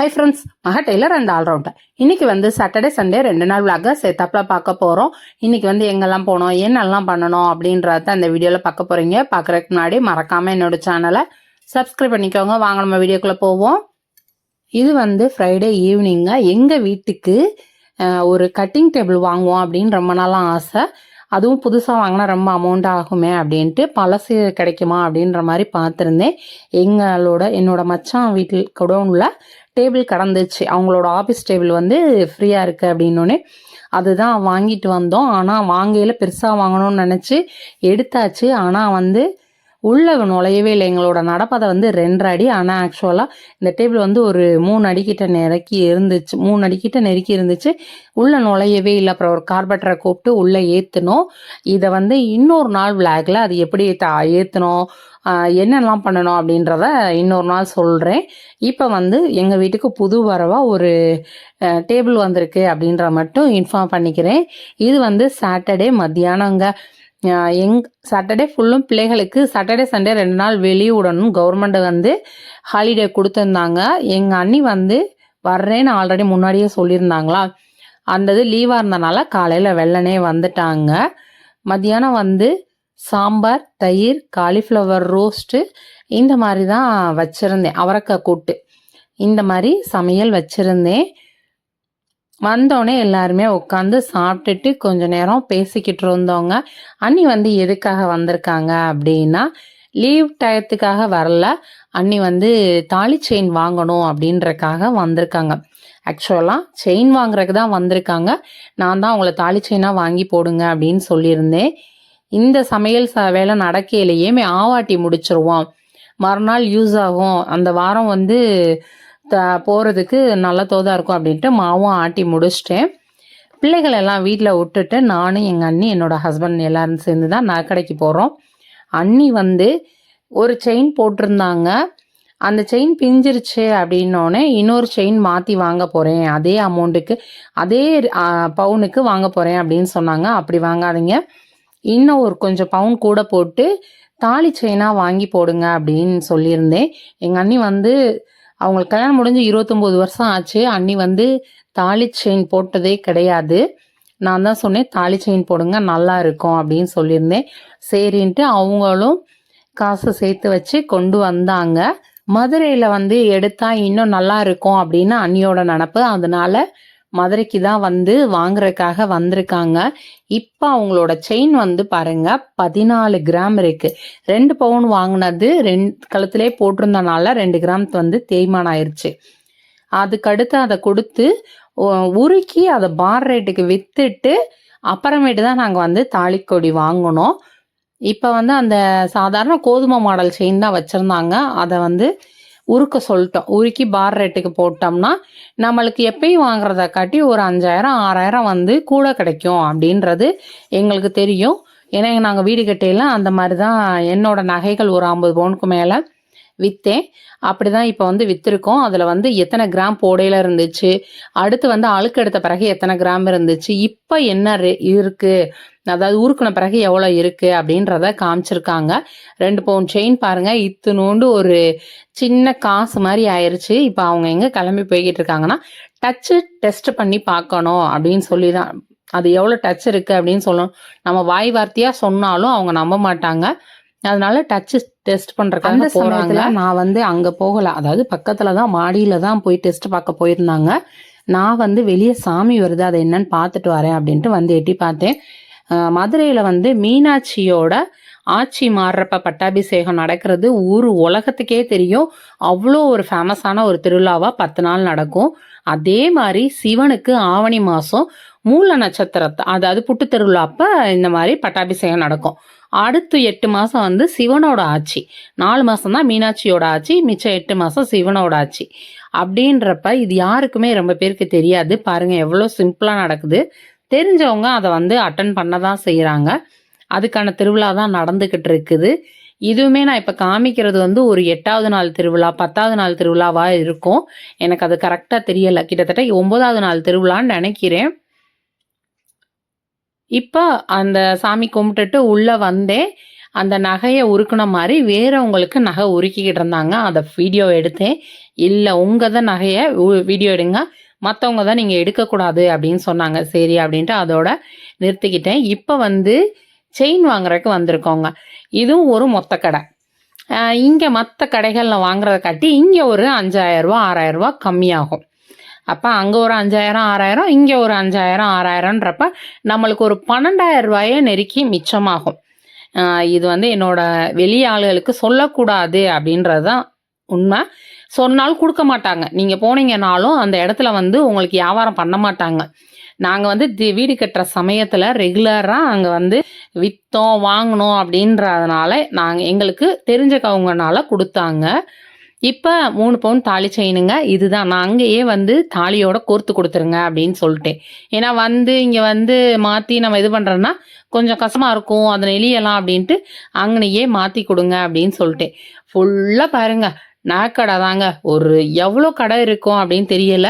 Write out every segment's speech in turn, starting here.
High friends மக tailor and allrounder இன்னைக்கு வந்து சாட்டர்டே சண்டே ரெண்டு நாள் விளாக சேர்த்தாப்புல பார்க்க போகிறோம் இன்னைக்கு வந்து எங்கெல்லாம் போனோம் என்னெல்லாம் பண்ணணும் அப்படின்றத அந்த வீடியோவில் பார்க்க போகிறீங்க பார்க்குறதுக்கு முன்னாடி மறக்காமல் என்னோட சேனலை சப்ஸ்கிரைப் பண்ணிக்கோங்க. வாங்க நம்ம வீடியோக்குள்ளே போவோம். இது வந்து ஃப்ரைடே ஈவினிங்காக எங்கள் வீட்டுக்கு ஒரு கட்டிங் டேபிள் வாங்குவோம் அப்படின்னு ரொம்ப நாளாக ஆசை. அதுவும் புதுசாக வாங்கினா ரொம்ப அமௌண்ட் ஆகுமே அப்படின்ட்டு பழசு கிடைக்குமா அப்படின்ற மாதிரி பார்த்துருந்தேன். எங்களோட என்னோட மச்சான் வீட்டில் குடோனில் டேபிள் கடந்துச்சு. அவங்களோட ஆஃபீஸ் டேபிள் வந்து ஃப்ரீயாக இருக்குது அப்படின்னோடனே அதுதான் வாங்கிட்டு வந்தோம். ஆனால் வாங்கையில் பெருசாக வாங்கணும்னு நினச்சி எடுத்தாச்சு. ஆனால் வந்து உள்ளே நுழையவே இல்லை. எங்களோட நடப்பதை வந்து ரெண்டரை அடி. ஆனால் ஆக்சுவலாக இந்த டேபிள் வந்து ஒரு மூணு அடிக்கிட்ட நெருக்கி இருந்துச்சு. மூணு அடிக்கிட்ட நெருக்கி இருந்துச்சு. உள்ளே நுழையவே இல்லை. அப்புறம் ஒரு கார்பெட்டரை கூப்பிட்டு உள்ளே ஏற்றினோம் இதை வந்து இன்னொரு நாள் விளாகில் அது எப்படி ஏற்றணும் என்னெல்லாம் பண்ணணும் அப்படின்றத இன்னொரு நாள் சொல்கிறேன் இப்போ வந்து எங்கள் வீட்டுக்கு புது வரவாக ஒரு டேபிள் வந்திருக்கு அப்படின்ற மட்டும் இன்ஃபார்ம் பண்ணிக்கிறேன். இது வந்து சாட்டர்டே மத்தியானங்க. எங் சாட்டர்டே ஃபுல்லும் பிள்ளைகளுக்கு சாட்டர்டே சண்டே ரெண்டு நாள் வெளியே விடணும். கவர்மெண்ட் வந்து ஹாலிடே கொடுத்துருந்தாங்க. எங்கள் அண்ணி வந்து வர்றேன்னு ஆல்ரெடி முன்னாடியே சொல்லியிருந்தாங்களா? அந்த இது லீவாக இருந்தனால காலையில் வெள்ளனே வந்துட்டாங்க. மத்தியானம் வந்து சாம்பார் தயிர் காலிஃப்ளவர் ரோஸ்ட்டு இந்த மாதிரி தான் வச்சுருந்தேன். அவரக்காய் கூட்டு. இந்த மாதிரி சமையல் வச்சுருந்தேன். வந்தோடனே எல்லாருமே உட்காந்து சாப்பிட்டுட்டு கொஞ்ச நேரம் பேசிக்கிட்டு இருந்தோங்க அண்ணி வந்து எதுக்காக வந்திருக்காங்க அப்படின்னா லீவ் டயத்துக்காக வரல. அண்ணி வந்து தாலி செயின் வாங்கணும் அப்படின்றக்காக வந்திருக்காங்க. ஆக்சுவலாக செயின் வாங்குறதுக்கு தான் வந்திருக்காங்க. நான் தான் அவங்கள தாலி செயினாக வாங்கி போடுங்க அப்படின்னு சொல்லியிருந்தேன். இந்த சமையல் ச வேலை நடக்கையிலேயே ஆவாட்டி முடிச்சிருவோம். மறுநாள் யூஸ் ஆகும். அந்த வாரம் வந்து போகிறதுக்கு நல்ல தோதாக இருக்கும் அப்படின்ட்டு மாவும் ஆட்டி முடிச்சிட்டேன். பிள்ளைகள் எல்லாம் வீட்டில் விட்டுட்டு நானும் எங்கள் அண்ணி என்னோட ஹஸ்பண்ட் எல்லோரும் சேர்ந்து தான் நகைக்கடைக்கு போகிறோம் அண்ணி வந்து ஒரு செயின் போட்டிருந்தாங்க. அந்த செயின் பிஞ்சிருச்சு அப்படின்னோடனே இன்னொரு செயின் மாற்றி வாங்க போகிறேன் அதே அமௌண்ட்டுக்கு அதே பவுனுக்கு வாங்க போகிறேன் அப்படின்னு சொன்னாங்க. அப்படி வாங்காதீங்க. இன்னும் ஒரு கொஞ்சம் பவுன் கூட போட்டு தாலி செயினாக வாங்கி போடுங்க அப்படின்னு சொல்லியிருந்தேன். எங்கள் அண்ணி வந்து அவங்களுக்கு கல்யாணம் முடிஞ்சு இருபத்தொம்போது வருஷம் ஆச்சு. அண்ணி வந்து தாலி செயின் போட்டதே கிடையாது. நான் தான் சொன்னேன் தாலி செயின் போடுங்க நல்லா இருக்கும் அப்படின்னு சொல்லியிருந்தேன். சரின்ட்டு அவங்களும் காசு சேர்த்து வச்சு கொண்டு வந்தாங்க. மதுரையில் வந்து எடுத்தால் இன்னும் நல்லா இருக்கும் அப்படின்னு அண்ணியோட நினப்பு. அதனால மதுரைக்கு தான் வந்து வாங்குறதுக்காக வந்திருக்காங்க. இப்போ அவங்களோட செயின் வந்து பாருங்க பதினாலு கிராம் இருக்கு. ரெண்டு பவுன் வாங்கினது ரெண்டு கழுத்திலே போட்டிருந்தனால ரெண்டு கிராம் வந்து தேய்மானம் ஆயிடுச்சு அதுக்கடுத்து அதை கொடுத்து உருக்கி அதை பார் ரேட்டுக்கு வித்துட்டு அப்புறமேட்டு தான் நாங்கள் வந்து தாலிக்கொடி வாங்கினோம். இப்போ வந்து அந்த சாதாரண கோதுமை மாடல் செயின் தான் வச்சுருந்தாங்க. அதை வந்து உருக்க சொல்லிட்டோம். உருக்கி பார் ரேட்டுக்கு போட்டோம்னா நம்மளுக்கு எப்பயும் வாங்குறத காட்டி ஒரு அஞ்சாயிரம் ஆறாயிரம் வந்து கூட கிடைக்கும் அப்படின்றது எங்களுக்கு தெரியும். ஏன்னா நாங்கள் வீடு கட்டையில அந்த மாதிரி தான் என்னோட நகைகள் ஒரு ஐம்பது பவுனுக்கு மேலே விற்றேன் அப்படி தான் இப்போ வந்து விற்றுருக்கோம் அதில் வந்து எத்தனை கிராம் போடையில் இருந்துச்சு? அடுத்து வந்து அழுக்கு எடுத்த பிறகு எத்தனை கிராம் இருந்துச்சு? இப்போ என்ன ரே இருக்குது அதாவது ஊருக்குன பிறகு எவ்வளோ இருக்குது அப்படின்றத காமிச்சிருக்காங்க. ரெண்டு பவுன் செயின் பாருங்கள் இத்துணூண்டு ஒரு சின்ன காசு மாதிரி ஆயிடுச்சு இப்போ அவங்க எங்கே கிளம்பி போய்கிட்டு இருக்காங்கன்னா டச்சு டெஸ்ட் பண்ணி பார்க்கணும் அப்படின்னு சொல்லி தான் அது எவ்வளோ டச் இருக்குது அப்படின்னு சொல்லணும் நம்ம வாய் வார்த்தையாக சொன்னாலும் அவங்க நம்ப மாட்டாங்க. அதனால டச் டெஸ்ட் பண்ணுறக்காக அந்த சமயத்துல நான் வந்து அங்கே போகல. அதாவது பக்கத்தில் தான் மாடியில் தான் போய் டெஸ்ட் பார்க்க போயிருந்தாங்க. நான் வந்து வெளியே சாமி வருது அதை என்னன்னு பார்த்துட்டு வரேன் அப்படின்ட்டு வந்து எட்டி பார்த்தேன். மதுரையில் வந்து மீனாட்சியோட ஆட்சி மாறுறப்ப பட்டாபிஷேகம் நடக்கிறது ஊர் உலகத்துக்கே தெரியும். அவ்வளோ ஒரு ஃபேமஸான ஒரு திருவிழாவாக பத்து நாள் நடக்கும். அதே மாதிரி சிவனுக்கு ஆவணி மாதம் மூல நட்சத்திரத்தை அதாவது புட்டு திருவிழா அப்போ இந்த மாதிரி பட்டாபிஷேகம் நடக்கும். அடுத்து எட்டு மாதம் வந்து சிவனோட ஆட்சி. நாலு மாதம் தான் மீனாட்சியோட ஆட்சி மிச்சம் எட்டு மாதம் சிவனோட ஆட்சி. அப்படின்றப்ப இது யாருக்குமே ரொம்ப பேருக்கு தெரியாது. பாருங்கள் எவ்வளோ சிம்பிளாக நடக்குது. தெரிஞ்சவங்க அதை வந்து அட்டன் பண்ண தான் செய்கிறாங்க அதுக்கான திருவிழா தான் நடந்துக்கிட்டு இருக்குது. இதுவுமே நான் இப்போ காமிக்கிறது வந்து ஒரு எட்டாவது நாள் திருவிழா பத்தாவது நாள் திருவிழாவாக இருக்கும். எனக்கு அது கரெக்டாக தெரியலை. கிட்டத்தட்ட ஒன்பதாவது நாள் திருவிழான்னு நினைக்கிறேன். இப்போ அந்த சாமி கும்பிட்டுட்டு உள்ளே வந்தேன் அந்த நகையை உருக்குன மாதிரி வேறவங்களுக்கு நகை உருக்கிக்கிட்டு இருந்தாங்க. அதை வீடியோ எடுத்தேன். இல்லை உங்கள் தான் நகையை வீடியோ எடுங்க. மற்றவங்க தான் நீங்கள் எடுக்கக்கூடாது அப்படின்னு சொன்னாங்க. சரி அப்படின்ட்டு அதோட நிறுத்திக்கிட்டேன். இப்போ வந்து செயின் வாங்குறதுக்கு வந்திருக்கோங்க. இதுவும் ஒரு மொத்த கடை. இங்கே மற்ற கடைகளில் வாங்குறத காட்டி இங்கே ஒரு அஞ்சாயிரரூபா ஆறாயிரரூபா கம்மியாகும். அப்போ அங்கே ஒரு அஞ்சாயிரம் ஆறாயிரம் இங்கே ஒரு அஞ்சாயிரம் ஆறாயிரம்ன்றப்ப நம்மளுக்கு ஒரு பன்னெண்டாயிரம் ரூபாயை நெருக்கி மிச்சமாகும். இது வந்து என்னோட வெளி ஆளுகளுக்கு சொல்லக்கூடாது அப்படின்றது தான் உண்மை. சொன்னாலும் கொடுக்க மாட்டாங்க. நீங்கள் போனீங்கனாலும் அந்த இடத்துல வந்து உங்களுக்கு வியாபாரம் பண்ண மாட்டாங்க. நாங்கள் வந்து தி- வீடு கட்டுற சமயத்தில் ரெகுலராக அங்கே வந்து விற்றோம் வாங்கினோம் அப்படின்றதுனால நாங்கள் எங்களுக்கு தெரிஞ்சக்கவங்கனால கொடுத்தாங்க. இப்போ மூணு பவுன் தாலி செயினுங்க. இதுதான். நான் அங்கேயே வந்து தாலியோட கோர்த்து கொடுத்துருங்க அப்படின்னு சொல்லிட்டேன். ஏன்னா வந்து இங்கே வந்து மாற்றி நம்ம இது பண்ணுறோன்னா கொஞ்சம் கஷ்டமாக இருக்கும். அதை நெளியலாம் அப்படின்ட்டு அங்கனையே மாற்றி கொடுங்க அப்படின்னு சொல்லிட்டேன். ஃபுல்லாக பாருங்கள் நகைக்கடை தாங்க. ஒரு எவ்வளோ கடை இருக்கும் அப்படின்னு தெரியல.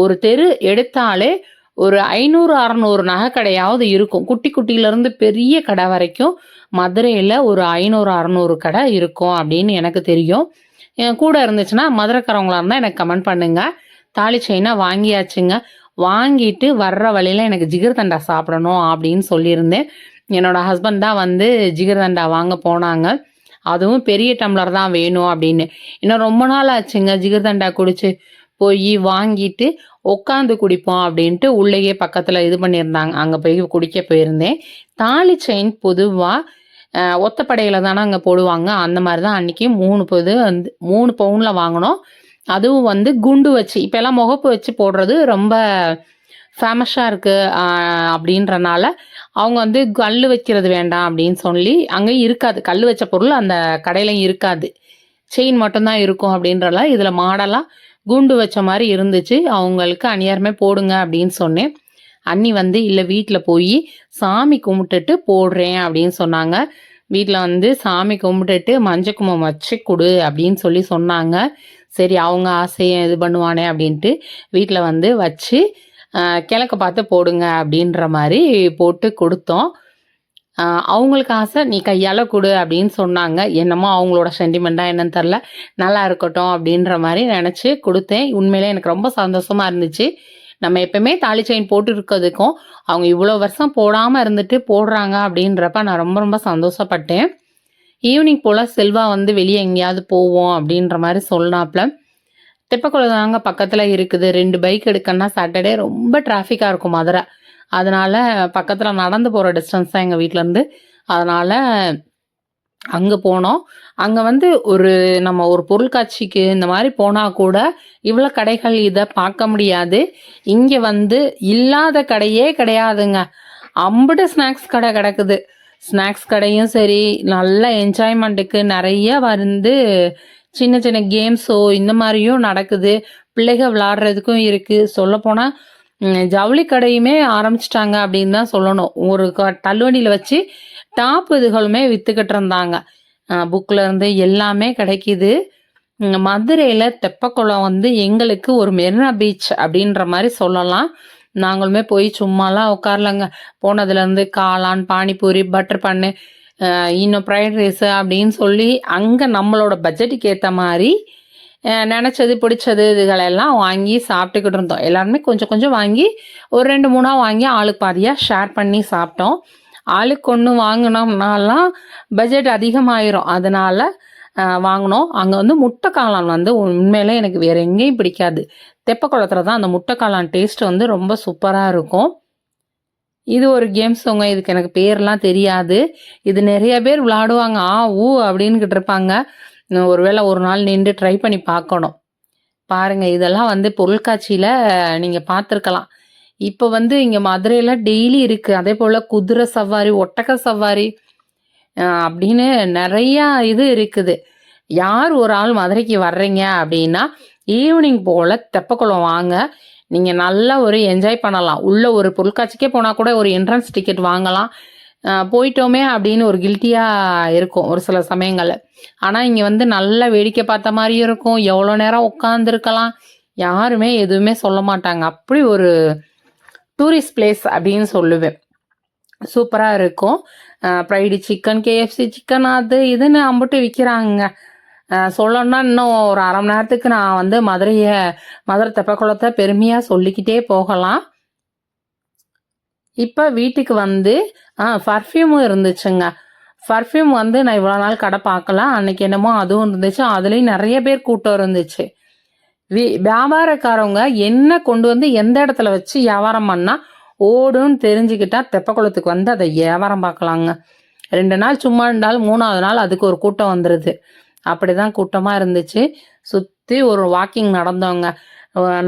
ஒரு தெரு எடுத்தாலே ஒரு ஐநூறு அறநூறு நகைக்கடையாவது இருக்கும். குட்டி குட்டியிலேருந்து பெரிய கடை வரைக்கும் மதுரையில் ஒரு ஐநூறு அறநூறு கடை இருக்கும் அப்படின்னு எனக்கு தெரியும். என் கூட இருந்துச்சுன்னா மதுரைக்காரவங்களாக இருந்தால் எனக்கு கமெண்ட் பண்ணுங்க. தாலி செயினாக வாங்கியாச்சுங்க. வாங்கிட்டு வர்ற வழியில் எனக்கு ஜிகர்தண்டா சாப்பிடணும் அப்படின்னு சொல்லியிருந்தேன். என்னோட ஹஸ்பண்ட் தான் வந்து ஜிகர்தண்டா வாங்க போனாங்க. அதுவும் பெரிய டம்ளர் தான் வேணும் அப்படின்னு. இன்னும் ரொம்ப நாள் ஆச்சுங்க ஜிகர்தண்டா குடிச்சு போய் வாங்கிட்டு உட்காந்து குடிப்போம் அப்படின்ட்டு உள்ளேயே பக்கத்தில் இது பண்ணியிருந்தாங்க. அங்கே போய் குடிக்க போயிருந்தேன். தாலி செயின் பொதுவாக ஒத்தப்படையில் தானே அங்கே போடுவாங்க. அந்த மாதிரி தான் அன்றைக்கி மூணு பொது வந்து மூணு பவுனில் வாங்கினோம். அதுவும் வந்து குண்டு வச்சு இப்போல்லாம் முகப்பு வச்சு போடுறது ரொம்ப ஃபேமஸாக இருக்குது அப்படின்றனால அவங்க வந்து கல் வைக்கிறது வேண்டாம் அப்படின்னு சொல்லி அங்கே இருக்காது. கல் வச்ச பொருள் அந்த கடையிலையும் இருக்காது. செயின் மட்டும்தான் இருக்கும் அப்படின்றல இதில் மாடலாக குண்டு வச்ச மாதிரி இருந்துச்சு. அவங்களுக்கு அநியாரமே போடுங்க அப்படின்னு சொன்னேன். அண்ணி வந்து இல்லை வீட்டில் போய் சாமி கும்பிட்டுட்டு போடுறேன் அப்படின்னு சொன்னாங்க. வீட்டில் வந்து சாமி கும்பிட்டுட்டு மஞ்சள் குங்குமம் வச்சு கொடு அப்படின்னு சொல்லி சொன்னாங்க. சரி அவங்க ஆசையை இது பண்ணுவானே அப்படின்ட்டு வீட்டில் வந்து வச்சு கிழக்க பார்த்து போடுங்க அப்படின்ற மாதிரி போட்டு கொடுத்தோம். அவங்களுக்கு ஆசை நீ கையால் கொடு அப்படின்னு சொன்னாங்க. என்னமோ அவங்களோட சென்டிமெண்ட்டாக என்னன்னு தெரில நல்லா இருக்கட்டும் அப்படின்ற மாதிரி நினச்சி கொடுத்தேன். உண்மையிலே எனக்கு ரொம்ப சந்தோஷமாக இருந்துச்சு. நம்ம எப்பவுமே தாலி செயின் போட்டு இருக்கிறதுக்கும் அவங்க இவ்வளோ வருஷம் போடாமல் இருந்துட்டு போடுறாங்க அப்படின்றப்ப நான் ரொம்ப ரொம்ப சந்தோஷப்பட்டேன். ஈவினிங் போல் செல்வா வந்து வெளியே எங்கேயாவது போவோம் அப்படின்ற மாதிரி சொல்லாப்புல தெப்பக்குளதாங்க பக்கத்தில் இருக்குது. ரெண்டு பைக் எடுக்கன்னா சாட்டர்டே ரொம்ப டிராஃபிக்காக இருக்கும் மதுரை. அதனால் பக்கத்தில் நடந்து போகிற டிஸ்டன்ஸ் தான் எங்கள் வீட்டிலேருந்து அதனால் அங்கே போனோம். அங்கே வந்து ஒரு நம்ம ஒரு பொருட்காட்சிக்கு இந்த மாதிரி போனால் கூட இவ்வளோ கடைகள் இதை பார்க்க முடியாது. இங்கே வந்து இல்லாத கடையே கிடையாதுங்க. அம்பிட்டு ஸ்நாக்ஸ் கடை கிடக்குது. ஸ்நாக்ஸ் கடையும் சரி நல்ல என்ஜாய்மெண்ட்டுக்கு நிறைய வந்து சின்ன சின்ன கேம்ஸோ இந்த மாதிரியும் நடக்குது. பிள்ளைகள் விளாடுறதுக்கும் இருக்குது சொல்லப்போனால் ஜவுளி கடையுமே ஆரம்பிச்சிட்டாங்க அப்படின்னு தான் சொல்லணும். ஒரு க- தள்ளுவண்டியில் வச்சு டாப் இதுகளுமே வித்துக்கிட்டு இருந்தாங்க. புக்கில் இருந்து எல்லாமே கிடைக்கிது. மதுரையில் தெப்பக்குளம் வந்து எங்களுக்கு ஒரு மெரினா பீச் அப்படின்ற மாதிரி சொல்லலாம். நாங்களுமே போய் சும்மாலாம் உட்காரலங்க. போனதுலேருந்து காளான் பானிபூரி பட்டர் பண்ணு இன்னும் ஃப்ரைட் ரைஸு அப்படின்னு சொல்லி அங்கே நம்மளோட பட்ஜெட்டுக்கு ஏற்ற மாதிரி நினச்சது பிடிச்சது இதுகளெல்லாம் வாங்கி சாப்பிட்டுக்கிட்டு இருந்தோம். எல்லாருமே கொஞ்சம் கொஞ்சம் வாங்கி ஒரு ரெண்டு மூணாக வாங்கி ஆளுக்கு பாதியாக ஷேர் பண்ணி சாப்பிட்டோம். ஆளுக்கு ஒன்று வாங்கினோம்னாலாம் பட்ஜெட் அதிகமாயிரும். அதனால் வாங்கினோம். அங்கே வந்து முட்டை காளான் வந்து உண்மையிலே எனக்கு வேறு எங்கேயும் பிடிக்காது. தெப்பக்குளத்தில் தான் அந்த முட்டை காளான் டேஸ்ட் வந்து ரொம்ப சூப்பராக இருக்கும். இது ஒரு கேம்ஸுங்க இதுக்கு எனக்கு பேர்லாம் தெரியாது. இது நிறைய பேர் விளாடுவாங்க ஆ ஊ அப்படின்னுக்கிட்டு இருப்பாங்க. ஒருவேளை ஒரு நாள் நின்று ட்ரை பண்ணி பார்க்கணும். பாருங்கள் இதெல்லாம் வந்து பொருட்காட்சியில் நீங்கள் பார்த்துருக்கலாம். இப்போ வந்து இங்கே மதுரையில் டெய்லி இருக்குது அதே போல் குதிரை சவாரி ஒட்டக சவாரி அப்படின்னு நிறையா இது இருக்குது. யார் ஒரு ஆள் மதுரைக்கு வர்றீங்க அப்படின்னா ஈவினிங் போல் தெப்பக்குளம் வாங்க. நீங்கள் நல்லா ஒரு என்ஜாய் பண்ணலாம். உள்ள ஒரு பொருட்காட்சிக்கே போனால் கூட ஒரு என்ட்ரன்ஸ் டிக்கெட் வாங்கலாம். போயிட்டோமே அப்படின்னு ஒரு கில்ட்டியாக இருக்கும் ஒரு சில சமயங்களில். ஆனால் இங்கே வந்து நல்லா வேடிக்கை பார்த்த மாதிரியும் இருக்கும். எவ்வளோ நேரம் உட்காந்துருக்கலாம் யாருமே எதுவுமே சொல்ல மாட்டாங்க. அப்படி ஒரு டூரிஸ்ட் பிளேஸ் அப்படின்னு சொல்லுவேன். சூப்பராக இருக்கும். ஃப்ரைடு சிக்கன் கேஎஃப்சி சிக்கன் அது இதுன்னு அம்பிட்டு விற்கிறாங்க சொல்லணும்னா இன்னும் ஒரு அரை மணி நேரத்துக்கு நான் வந்து மதுரையை மதுரை தெப்பக்குளத்தை பெருமையாக சொல்லிக்கிட்டே போகலாம். இப்போ வீட்டுக்கு வந்து ஆ பர்ஃப்யூமும் இருந்துச்சுங்க. பர்ஃப்யூம் வந்து நான் இவ்வளோ நாள் கடை பார்க்கல. அன்னைக்கு என்னமோ அதுவும் இருந்துச்சு. அதுலேயும் நிறைய பேர் கூட்டம் இருந்துச்சு. வியாபாரக்காரவங்க என்ன கொண்டு வந்து எந்த இடத்துல வச்சு வியாபாரம் பண்ணால் ஓடுன்னு தெரிஞ்சுக்கிட்டா தெப்பக்குளத்துக்கு வந்து அதை வியாபாரம் பார்க்கலாங்க. ரெண்டு நாள் சும்மா இருந்தாலும் மூணாவது நாள் அதுக்கு ஒரு கூட்டம் வந்துடுது அப்படி தான் கூட்டமாக இருந்துச்சு. சுற்றி ஒரு வாக்கிங் நடந்தவங்க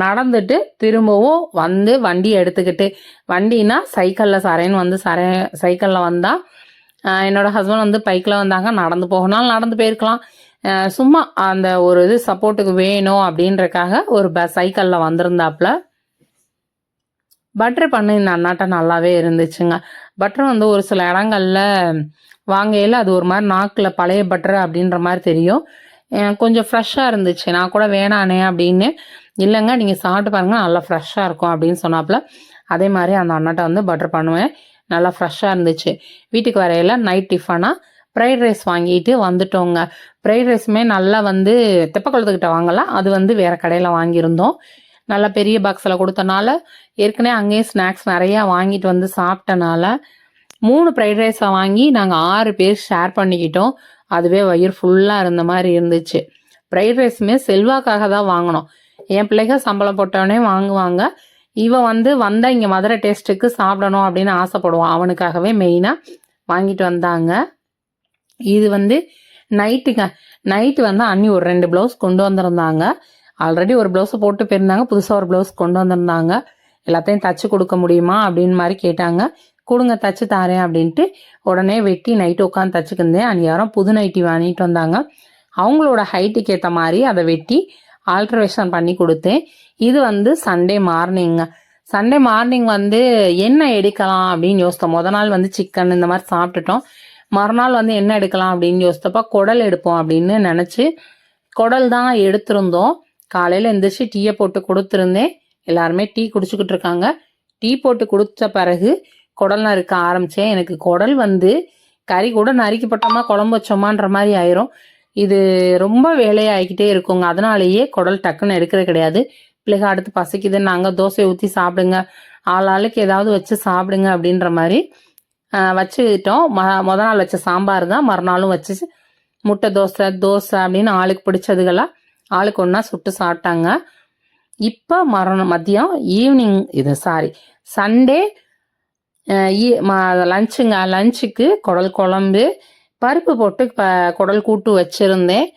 நடந்துட்டு திரும்பவும் வந்து வண்டி எடுத்துக்கிட்டு வண்டினா சைக்கிளில் சரேன்னு வந்து சரே சைக்கிளில் வந்தால் என்னோட ஹஸ்பண்ட் வந்து பைக்கில் வந்தாங்க. நடந்து போகணும் நடந்து போயிருக்கலாம். சும்மா அந்த ஒரு இது சப்போர்ட்டுக்கு வேணும் அப்படின்றக்காக ஒரு ப சைக்கிளில் வந்திருந்தாப்புல. பட்ரு பண்ணு இந்த அண்ணாட்ட நல்லாவே இருந்துச்சுங்க. பட்ரு வந்து ஒரு சில இடங்களில் வாங்கையில் அது ஒரு மாதிரி நாக்கில் பழைய பட்ரு அப்படின்ற மாதிரி தெரியும். கொஞ்சம் ஃப்ரெஷ்ஷாக இருந்துச்சு. நான் கூட வேணானே அப்படின்னு. இல்லைங்க நீங்கள் சாப்பிட்டு பாருங்க நல்லா ஃப்ரெஷ்ஷாக இருக்கும் அப்படின்னு சொன்னாப்புல. அதே மாதிரி அந்த அண்ணாட்ட வந்து பட்டர் பண்ணுவேன். நல்லா ஃப்ரெஷ்ஷாக இருந்துச்சு. வீட்டுக்கு வரையில நைட் டிஃபனாக ஃப்ரைட் ரைஸ் வாங்கிட்டு வந்துட்டோங்க. ஃப்ரைட் ரைஸுமே நல்லா வந்து தெப்பக்குளத்துக்கிட்ட வாங்கலாம். அது வந்து வேறு கடையில் வாங்கியிருந்தோம். நல்லா பெரிய பாக்ஸில் கொடுத்தனால ஏற்கனவே அங்கேயே ஸ்நாக்ஸ் நிறையா வாங்கிட்டு வந்து சாப்பிட்டனால மூணு ஃப்ரைட் ரைஸை வாங்கி நாங்கள் ஆறு பேர் ஷேர் பண்ணிக்கிட்டோம். அதுவே வயிறு ஃபுல்லாக இருந்த மாதிரி இருந்துச்சு. ஃப்ரைட் ரைஸுமே செல்வாக்காக தான் வாங்கினோம். என் பிள்ளைகள் சம்பளம் போட்டவனே வாங்குவாங்க. இவன் வந்து வந்தால் இங்கே மதுரை டேஸ்ட்டுக்கு சாப்பிடணும் அப்படின்னு ஆசைப்படுவான். அவனுக்காகவே மெயினாக வாங்கிட்டு வந்தாங்க. இது வந்து நைட்டுங்க. நைட்டு வந்து அண்ணி ஒரு ரெண்டு ப்ளவுஸ் கொண்டு வந்திருந்தாங்க. ஆல்ரெடி ஒரு ப்ளவுஸை போட்டு போயிருந்தாங்க. புதுசாக ஒரு ப்ளவுஸ் கொண்டு வந்திருந்தாங்க. எல்லாத்தையும் தச்சு கொடுக்க முடியுமா அப்படின்னு மாதிரி கேட்டாங்க. கொடுங்க தச்சு தாரேன் அப்படின்ட்டு உடனே வெட்டி நைட்டு உட்காந்து தச்சுக்கிருந்தேன் அன்றைக்கி யாரும் புது நைட்டி வாங்கிட்டு வந்தாங்க. அவங்களோட ஹைட்டுக்கு ஏற்ற மாதிரி அதை வெட்டி ஆல்ட்ரேஷன் பண்ணி கொடுத்தேன். இது வந்து சண்டே மார்னிங்க சண்டே மார்னிங் வந்து என்ன எடுக்கலாம் அப்படின்னு யோசித்தோம் முத நாள் வந்து சிக்கன் இந்த மாதிரி சாப்பிட்டுட்டோம். மறுநாள் வந்து என்ன எடுக்கலாம் அப்படின்னு யோசித்தப்ப குடல் எடுப்போம் அப்படின்னு நினச்சி குடல் தான் எடுத்திருந்தோம். காலையில் எந்திரிச்சு டீயை போட்டு கொடுத்துருந்தேன். எல்லாருமே டீ குடிச்சுக்கிட்டு இருக்காங்க. டீ போட்டு கொடுத்த பிறகு குடல் நறுக்க ஆரம்பித்தேன் எனக்கு குடல் வந்து கறி கூட நறுக்கப்பட்டோமா குழம்பு வச்சோமான்ற மாதிரி ஆயிரும். இது ரொம்ப வேலையாகிக்கிட்டே இருக்குங்க. அதனாலேயே குடல் டக்குன்னு எடுக்கிறது கிடையாது. பிள்ளைக அடுத்து பசிக்குது நாங்கள் தோசை ஊற்றி சாப்பிடுங்க. ஆள் ஆளுக்கு ஏதாவது வச்சு சாப்பிடுங்க அப்படின்ற மாதிரி வச்சுக்கிட்டோம். ம முத நாள் வச்ச சாம்பார் தான் மறுநாளும் வச்சு முட்டை தோசை தோசை அப்படின்னு ஆளுக்கு பிடிச்சதுகளாக ஆளுக்கு ஒன்றா சுட்டு சாப்பிட்டாங்க. இப்போ மறுநாள் மதியம் ஈவினிங் இது சாரி சண்டே லஞ்சுங்க லஞ்சுக்கு குடல் குழம்பு பருப்பு போட்டு ப குடல் கூட்டு வச்சுருந்தேன்.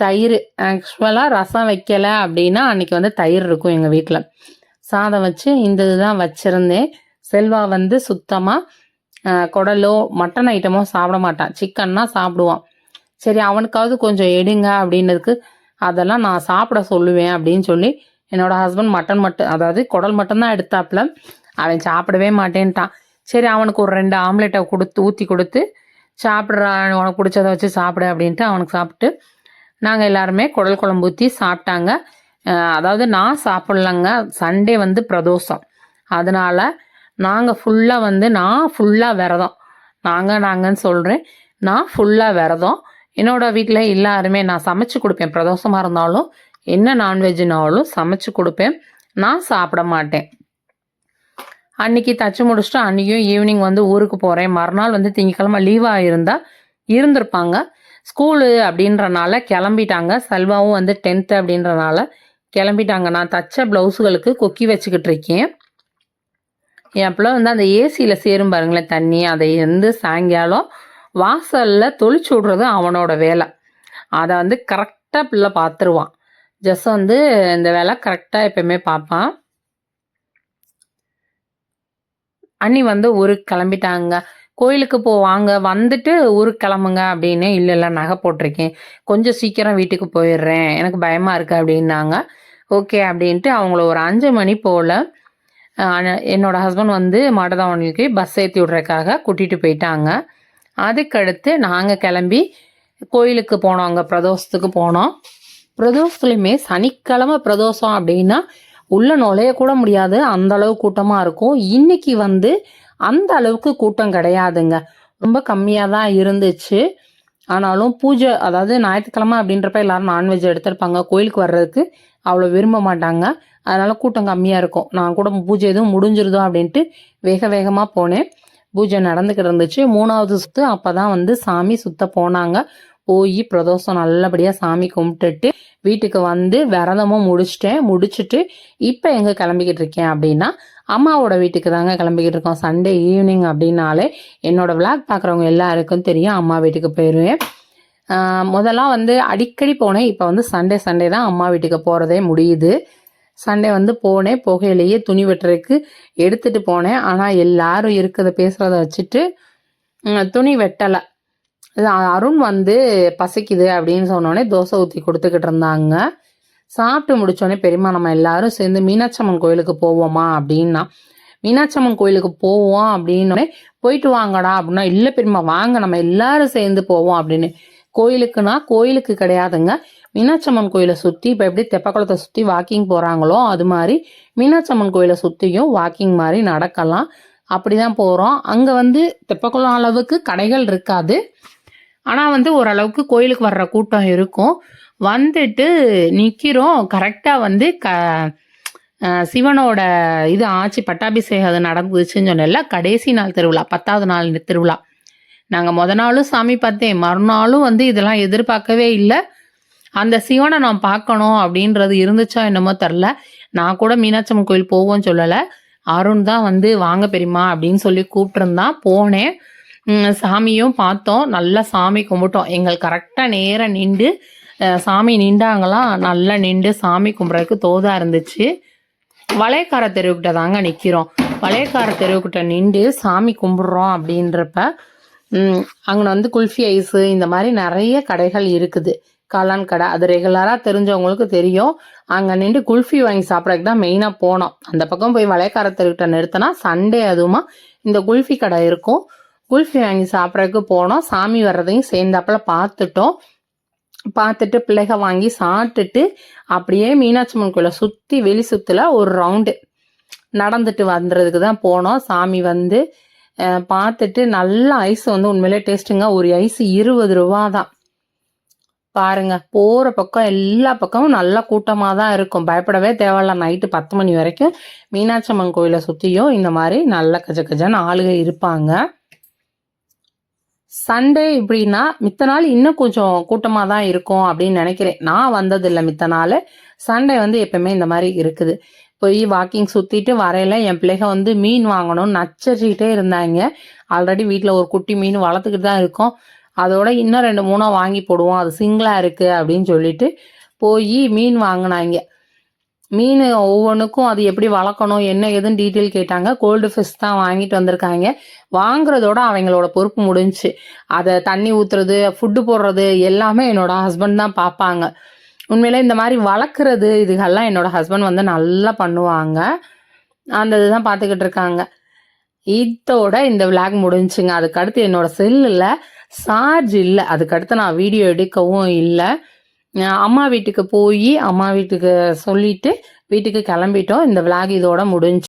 தயிர் ஆக்சுவலாக ரசம் வைக்கலை அப்படின்னா அன்னைக்கு வந்து தயிர் இருக்கும் எங்கள் வீட்டில் சாதம் வச்சு இந்த இதுதான் வச்சுருந்தேன். செல்வா வந்து சுத்தமாக குடலோ மட்டன் ஐட்டமோ சாப்பிட மாட்டான். சிக்கன்னா சாப்பிடுவான். சரி அவனுக்காவது கொஞ்சம் எடுங்க அப்படின்றதுக்கு அதெல்லாம் நான் சாப்பிட சொல்லுவேன் அப்படின்னு சொல்லி என்னோட ஹஸ்பண்ட் மட்டன் மட்டும் அதாவது குடல் மட்டும்தான் எடுத்தாப்புல. அவன் சாப்பிடவே மாட்டேன்ட்டான். சரி அவனுக்கு ஒரு ரெண்டு ஆம்லெட்டை கொடுத்து ஊற்றி கொடுத்து சாப்பிட்றான் உனக்கு பிடிச்சத வச்சு சாப்பிடு அப்படின்ட்டு அவனுக்கு சாப்பிட்டு நாங்கள் எல்லாருமே குடல் குழம்பு ஊற்றி சாப்பிட்டாங்க. அதாவது நான் சாப்பிட்லங்க. சண்டே வந்து பிரதோஷம். அதனால் நாங்கள் ஃபுல்லாக வந்து நான் ஃபுல்லாக விரதம். நாங்கள் நாங்கன்னு சொல்கிறேன் நான் ஃபுல்லாக விரதம். என்னோடய வீட்டில் எல்லாருமே நான் சமைச்சு கொடுப்பேன். பிரதோஷமாக இருந்தாலும் என்ன நான்வெஜ்னாலும் சமைச்சு கொடுப்பேன். நான் சாப்பிட மாட்டேன். அன்னைக்கு தச்சு முடிச்சுட்டு அன்றைக்கும் ஈவினிங் வந்து ஊருக்கு போகிறேன் மறுநாள் வந்து திங்கக்கிழமை லீவாக இருந்தால் இருந்திருப்பாங்க. ஸ்கூலு அப்படின்றனால கிளம்பிட்டாங்க. செல்வாவும் வந்து டென்த்து அப்படின்றனால கிளம்பிட்டாங்க. நான் தச்ச ப்ளவுஸுகளுக்கு கொக்கி வச்சுக்கிட்டு இருக்கேன். என் பிள்ளை வந்து அந்த ஏசியில் சேரும் பாருங்களேன் தண்ணி அதை வந்து சாயங்காலம் வாசலில் தொளிச்சு விடுறது அவனோட வேலை. அதை வந்து கரெக்டாக பிள்ளை பார்த்துருவான். ஜஸ் வந்து இந்த வேலை கரெக்டாக எப்பயுமே பார்ப்பான். அண்ணி வந்து ஊருக்கு கிளம்பிட்டாங்க. கோயிலுக்கு போவாங்க வந்துட்டு ஊருக்கு கிளம்புங்க அப்படின்னு இல்லை இல்லை நகை போட்டிருக்கேன். கொஞ்சம் சீக்கிரம் வீட்டுக்கு போயிடுறேன். எனக்கு பயமாக இருக்குது அப்படின்னாங்க. ஓகே அப்படின்ட்டு அவங்கள ஒரு அஞ்சு மணி போல் என்னோடய ஹஸ்பண்ட் வந்து மாடதாவணிக்கு பஸ் ஏற்றி விட்றதுக்காக கூட்டிகிட்டு போயிட்டாங்க. அதுக்கடுத்து நாங்கள் கிளம்பி கோயிலுக்கு போனோம். அங்கே பிரதோஷத்துக்கு போனோம். பிரதோஷத்துலையுமே சனிக்கிழமை பிரதோஷம் அப்படின்னா உள்ளே நுழைய கூட முடியாது. அந்த அளவு கூட்டமாக இருக்கும். இன்னைக்கு வந்து அந்த அளவுக்கு கூட்டம் கிடையாதுங்க. ரொம்ப கம்மியாக தான் இருந்துச்சு. ஆனாலும் பூஜை அதாவது ஞாயிற்றுக்கிழமை அப்படின்றப்ப எல்லாரும் நான்வெஜ் எடுத்திருப்பாங்க. கோயிலுக்கு வர்றதுக்கு அவ்வளோ விரும்ப மாட்டாங்க. அதனால கூட்டம் கம்மியாக இருக்கும். நான் கூட பூஜை எதுவும் முடிஞ்சிருதோ அப்படின்ட்டு வேக வேகமாக போனேன். பூஜை நடந்துக்கிட்டு இருந்துச்சு. மூணாவது சுத்து அப்போ தான் வந்து சாமி சுத்த போனாங்க. போய் பிரதோஷம் நல்லபடியாக சாமி கும்பிட்டுட்டு வீட்டுக்கு வந்து விரதமும் முடிச்சிட்டேன். முடிச்சுட்டு இப்போ எங்கே கிளம்பிக்கிட்டு இருக்கேன் அப்படின்னா அம்மாவோட வீட்டுக்கு தாங்க கிளம்பிக்கிட்டு இருக்கோம் சண்டே ஈவினிங் அப்படின்னாலே என்னோடய விளாக் பார்க்குறவங்க எல்லாருக்கும் தெரியும் அம்மா வீட்டுக்கு போயிடுவேன் முதல்லாம் வந்து அடிக்கடி போனேன். இப்போ வந்து சண்டே சண்டே தான் அம்மா வீட்டுக்கு போகிறதே முடியுது. சண்டே வந்து போனேன். புகையிலேயே துணி வெட்டுறதுக்கு எடுத்துகிட்டு போனேன். ஆனால் எல்லாரும் இருக்கிறத பேசுகிறத வச்சுட்டு துணி வெட்டலை. அருண் வந்து பசிக்குது அப்படின்னு சொன்னோடனே தோசை ஊற்றி கொடுத்துக்கிட்டு இருந்தாங்க. சாப்பிட்டு முடித்தோடனே பெரியம்மா நம்ம எல்லாரும் சேர்ந்து மீனாட்சி அம்மன் கோயிலுக்கு போவோமா அப்படின்னா மீனாட்சி அம்மன் கோயிலுக்கு போவோம் அப்படின்னோடனே போயிட்டு வாங்கடா அப்படின்னா இல்லை பெரியம்மா வாங்க நம்ம எல்லாரும் சேர்ந்து போவோம் அப்படின்னு. கோயிலுக்குன்னா கோயிலுக்கு கிடையாதுங்க. மீனாட்சி அம்மன் கோயிலை சுற்றி இப்போ எப்படி தெப்பக்குளத்தை சுற்றி வாக்கிங் போகிறாங்களோ அது மாதிரி மீனாட்சி அம்மன் கோயிலை சுற்றியும் வாக்கிங் மாதிரி நடக்கலாம். அப்படி தான் போகிறோம் அங்கே வந்து தெப்பக்குளம் அளவுக்கு கடைகள் இருக்காது. ஆனால் வந்து ஓரளவுக்கு கோயிலுக்கு வர்ற கூட்டம் இருக்கும். வந்துட்டு நிற்கிறோம் கரெக்டாக வந்து க சிவனோட இது ஆச்சு. பட்டாபிஷேகம் அது நடந்துச்சுன்னு சொன்னேன்ல. கடைசி நாள் திருவிழா பத்தாவது நாள் திருவிழா. நாங்கள் முத நாளும் சாமி பார்த்தேன். மறுநாளும் வந்து இதெல்லாம் எதிர்பார்க்கவே இல்லை. அந்த சிவனை நான் பார்க்கணும் அப்படின்றது இருந்துச்சா என்னமோ தெரில நான் கூட மீனாட்சி அம்மன் கோயில் போவோம்னு சொல்லலை. அருண் தான் வந்து வாங்க பெரியம்மா அப்படின்னு சொல்லி கூப்பிட்டுருந்தான். போனேன். சாமியும் பார்த்தோம். நல்லா சாமி கும்பிட்டோம். எங்கள் கரெக்டாக நேராக நின்று சாமி நின்றாங்களாம் நல்லா நின்று சாமி கும்பிட்றதுக்கு தோதாக இருந்துச்சு. வளையக்கார தெருவுக்கிட்ட தாங்க நிற்கிறோம் வளையக்கார தெருவுக்கிட்ட நின்று சாமி கும்பிட்றோம் அப்படின்றப்ப அங்கே வந்து குல்ஃபி ஐஸு இந்த மாதிரி நிறைய கடைகள் இருக்குது. காளான் கடை அது ரெகுலராக தெரிஞ்சவங்களுக்கு தெரியும். அங்கே நின்று குல்ஃபி வாங்கி சாப்பிட்றதுக்கு தான் மெயினாக போனோம். அந்த பக்கம் போய் வளையக்கார தெருக்கிட்ட நிறுத்தினா சண்டே அதுவுமா இந்த குல்ஃபி கடை இருக்கும். குல்ஃபி வாங்கி சாப்பிட்றதுக்கு போனோம். சாமி வர்றதையும் சேர்ந்தாப்புல பார்த்துட்டோம். பார்த்துட்டு பிள்ளைக வாங்கி சாப்பிட்டுட்டு அப்படியே மீனாட்சி அம்மன் கோயிலை சுற்றி வெளி சுற்றுல ஒரு ரவுண்டு நடந்துட்டு வந்துறதுக்கு தான் போனோம். சாமி வந்து பார்த்துட்டு நல்ல ஐஸ் வந்து உண்மையிலே டேஸ்ட்டுங்க ஒரு ஐஸ் இருபது ரூபா தான். பாருங்க போகிற பக்கம் எல்லா பக்கமும் நல்ல கூட்டமாக தான் இருக்கும். பயப்படவே தேவையில்ல. நைட்டு பத்து மணி வரைக்கும் மீனாட்சி அம்மன் கோயிலை சுற்றியும் இந்த மாதிரி நல்ல கஜ கஜன்னு ஆளுக இருப்பாங்க. சண்டே இப்படின்னா மித்த நாள் இன்னும் கொஞ்சம் கூட்டமாக தான் இருக்கும் அப்படின்னு நினைக்கிறேன். நான் வந்ததில்லை மித்த நாள். சண்டே வந்து எப்பவுமே இந்த மாதிரி இருக்குது. போய் வாக்கிங் சுற்றிட்டு வரையில என் பிள்ளைக வந்து மீன் வாங்கணும்னு நச்சரிச்சுக்கிட்டே இருந்தாங்க. ஆல்ரெடி வீட்டில் ஒரு குட்டி மீன் வளர்த்துக்கிட்டு தான் இருக்கோம். அதோட இன்னும் ரெண்டு மூணாக வாங்கி போடுவோம். அது சிங்கிளாக இருக்குது அப்படின்னு சொல்லிட்டு போய் மீன் வாங்கினாங்க. மீன் ஒவ்வொன்றுக்கும் அது எப்படி வளர்க்கணும் என்ன ஏதுன்னு டீட்டெயில் கேட்டாங்க. கோல்டு ஃபிஷ் தான் வாங்கிட்டு வந்திருக்காங்க. வாங்குறதோட அவங்களோட பொறுப்பு முடிஞ்சுச்சு அதை தண்ணி ஊற்றுறது ஃபுட்டு போடுறது எல்லாமே என்னோட ஹஸ்பண்ட் தான் பார்ப்பாங்க. உண்மையிலே இந்த மாதிரி வளர்க்குறது இதுகெல்லாம் என்னோட ஹஸ்பண்ட் வந்து நல்லா பண்ணுவாங்க. அந்த இதுதான் பார்த்துக்கிட்டு இருக்காங்க. இதோட இந்த விளாக் முடிஞ்சுங்க. அதுக்கடுத்து என்னோட செல்லில் சார்ஜ் இல்லை. அதுக்கடுத்து நான் வீடியோ எடுக்கவும் இல்லை. அம்மா வீட்டுக்கு போய் அம்மா வீட்டுக்கு சொல்லிட்டு வீட்டுக்கு கிளம்பிட்டோம். இந்த விளாக் இதோட முடிஞ்சு